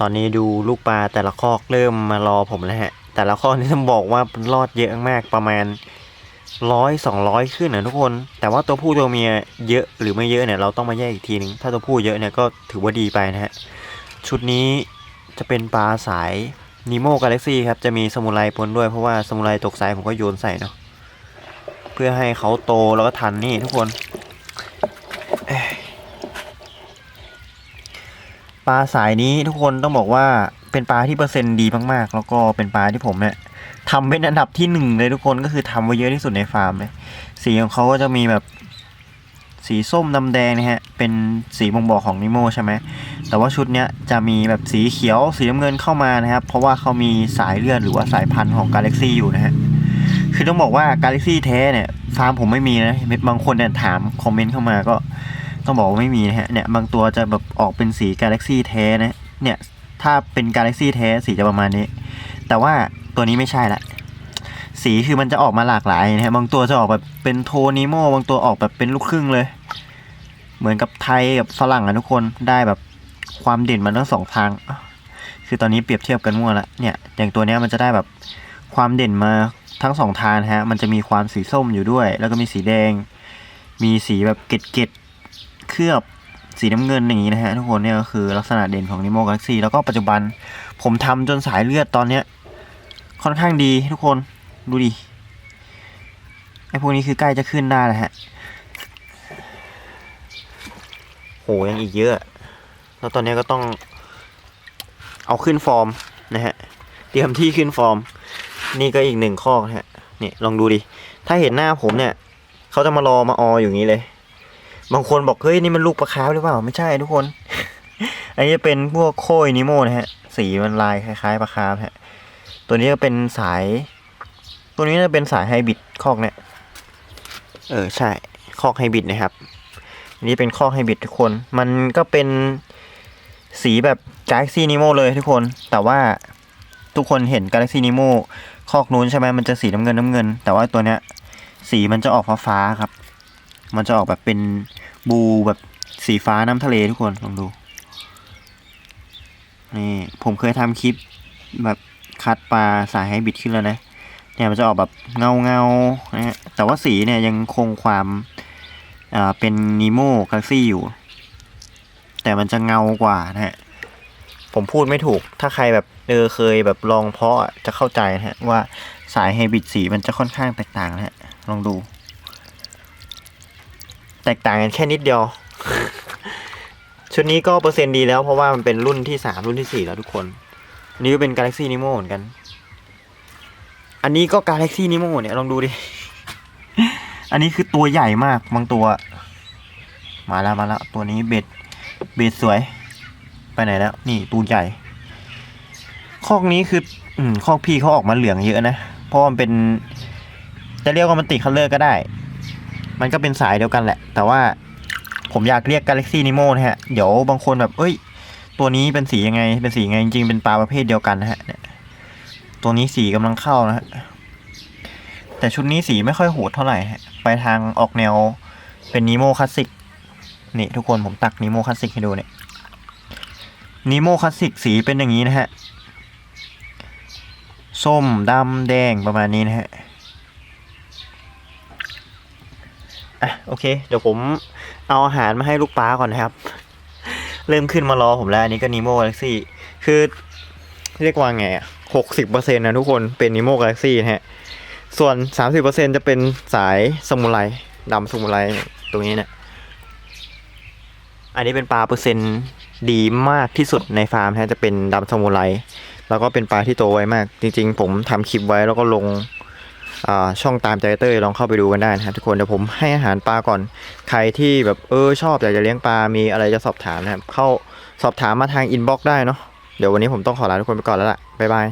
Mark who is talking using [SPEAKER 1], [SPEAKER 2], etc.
[SPEAKER 1] ตอนนี้ดูลูกปลาแต่ละคอกเริ่มมารอผมแล้วฮะ แต่ละคอกนี่ต้องบอกว่ารอดเยอะมากประมาณร้อยสองร้อยขึ้นนะทุกคน แต่ว่าตัวผู้ตัวเมียเยอะหรือไม่เยอะเนี่ยเราต้องมาแยกอีกทีนึง ถ้าตัวผู้เยอะเนี่ยก็ถือว่าดีไปนะฮะ ชุดนี้จะเป็นปลาสายนีโมกาแล็กซี่ครับจะมีสมุไรปนด้วยเพราะว่าสมุไรตกสายผมก็โยนใส่เนาะเพื่อให้เขาโตแล้วก็ทันนี่ทุกคน ปลาสายนี้ทุกคนต้องบอกว่าเป็นปลาที่เปอร์เซ็นต์ดีมากๆ แล้วก็เป็นปลาที่ผมเนี่ยทำเป็นอันดับที่หนึ่งเลยทุกคนก็คือทำไว้เยอะที่สุดในฟาร์มเลยสีของเขาก็จะมีแบบสีส้มดำแดงนะฮะ เป็นสีบ่งบอกของนิโมใช่ไหม แต่ว่าชุดเนี้ยจะมีแบบสีเขียว สีน้ำเงินเข้ามานะครับ เพราะว่าเขามีสายเลือดหรือว่าสายพันธุ์ของกาแล็กซี่อยู่นะฮะ คือต้องบอกว่ากาแล็กซี่แท้เนี่ย ฟาร์มผมไม่มีนะ บางคนเนี่ยถามคอมเมนต์เข้ามาก็ ต้องบอกว่าไม่มีนะฮะเนี่ยบางตัวจะแบบออกเป็นสีกาแล็กซี่แท้นะเนี่ยถ้าเป็นกาแล็กซี่แท้สีจะประมาณนี้ แต่ว่าตัวนี้ไม่ใช่ละสีคือมันจะออกมาหลากหลายนะฮะบางตัวจะออกแบบเป็นโทนิโมบางตัวออกแบบเป็นลูกครึ่งเลย เหมือนกับไทยกับฝรั่งอะทุกคนได้แบบความเด่นมันทั้งสองทางคือตอนนี้เปรียบเทียบกันมั่วละเนี่ยอย่างตัวเนี้ยมันจะได้แบบความเด่นมาทั้งสองทางฮะมันจะมีความสีส้มอยู่ด้วย แล้วก็มีสีแดง มีสีแบบเกล็ด เคลือบสีน้ำเงินอย่างนี้นะฮะทุกคนเนี่ยก็คือลักษณะเด่นของนิโมกาแล็กซี่แล้วก็ปัจจุบันผมทำจนสายเลือดตอนเนี้ย ค่อนข้างดีทุกคนดูดิไอพวกนี้คือใกล้จะขึ้นได้แล้วฮะโหยังอีกเยอะ แล้วตอนนี้ก็ต้องเอาขึ้นฟอร์มนะฮะเตรียมที่ขึ้นฟอร์ม นี่ก็อีกหนึ่งข้อนะฮะนี่ลองดูดิถ้าเห็นหน้าผมเนี่ยเขาจะมารอมาออยอย่างนี้เลย บางคนบอกเฮ้ยนี่มันลูกปลาคาร์ฟหรือเปล่าไม่ใช่ทุกคน อันนี้จะเป็นพวกโคยนิโมนะฮะ สีมันลายคล้ายๆปลาคาร์ฟฮะ ตัวนี้ก็เป็นสาย ตัวนี้จะเป็นสายไฮบริดคอกเนี่ย เออใช่คอกไฮบริดนะครับอันนี้เป็นคอกไฮบริดทุกคน มันก็เป็นสีแบบ Galaxy Nemo เลยทุกคน แต่ว่าทุกคนเห็น Galaxy Nemo คอกนู้นใช่ไหมมันจะสีน้ำเงินน้ำเงิน แต่ว่าตัวเนี้ยสีมันจะออกฟ้าฟ้าๆครับ มันจะออกแบบเป็นบูแบบสีฟ้าน้ำทะเลทุกคนลองดู นี่ผมเคยทำคลิปแบบคัดปลาสายไฮบิดขึ้นแล้วนะ เนี่ยมันจะออกแบบเงาเงานะแต่ว่าสีเนี่ยยังคงความอ่าเป็นนีโมกาแล็กซี่อยู่ แต่มันจะเงากว่านะฮะ ผมพูดไม่ถูก ถ้าใครแบบเออเคยแบบลองเพาะอะจะเข้าใจนะฮะว่าสายไฮบริดสีมันจะค่อนข้างแตกต่างนะฮะ ลองดู แตกต่างกันแค่นิดเดียว ชุดนี้ก็เปอร์เซ็นต์ดีแล้วเพราะว่ามันเป็นรุ่นที่สามรุ่นที่สี่แล้วทุกคนนนี้ก็เป็น Galaxy Nemo เหมือนกัน อันนี้ก็ Galaxy Nemo เนี่ยลองดูดิ อันนี้คือตัวใหญ่มากบางตัว มาแล้วมาแล้วตัวนี้เบ็ดเบ็ดสวย ไปไหนแล้ว นี่ตัวใหญ่ คอกนี้คืออืมคอกพี่เขาออกมาเหลืองเยอะนะ เพราะมันเป็น จะเรียกว่ามันติดคัลเลอร์ก็ได้ มันก็เป็นสายเดียวกันแหละ แต่ว่าผมอยากเรียก Galaxy Nemo นะฮะ เดี๋ยวบางคนแบบ เอ้ย ตัวนี้เป็นสียังไง เป็นสียังไงจริงๆ เป็นปลาประเภทเดียวกันนะฮะเนี่ยตัวนี้สีกำลังเข้านะฮะ แต่ชุดนี้สีไม่ค่อยโหดเท่าไหร่ฮะ ไปทางออกแนวเป็นนีโมคลาสสิก นี่ทุกคนผมตักนีโมคลาสสิกให้ดูเนี่ยนีโมคลาสสิกสีเป็นอย่างนี้นะฮะ ส้มดำแดงประมาณนี้นะฮะ อะโอเค เดี๋ยวผมเอาอาหารมาให้ลูกปลาก่อนนะครับ เริ่มขึ้นมารอผมแล้วอันนี้ก็นิโมกาแล็กซี่คือเรียกว่าไงอะหกสิบเปอร์เซ็นต์นะทุกคนเป็นนิโมกาแล็กซี่นะฮะ ส่วนสามสิบเปอร์เซ็นต์จะเป็นสายสมุไรดำสมุไรตรงนี้เนี่ยอันนี้เป็นปลาเปอร์เซ็นต์ดีมากที่สุดในฟาร์มนะฮะจะเป็นดำสมุไรแล้วก็เป็นปลาที่โตไวมาก จริง ๆ ผมทำคลิปไว้แล้วก็ลง ช่องตามใจเต้ยลองเข้าไปดูกันได้นะครับทุกคนเดี๋ยวผมให้อาหารปลาก่อนใครที่แบบเออชอบอยากจะเลี้ยงปลามีอะไรจะสอบถามนะครับเข้าสอบถามมาทางอินบ็อกซ์ได้เนาะเดี๋ยววันนี้ผมต้องขอลาทุกคนไปก่อนแล้วล่ะบ๊ายบาย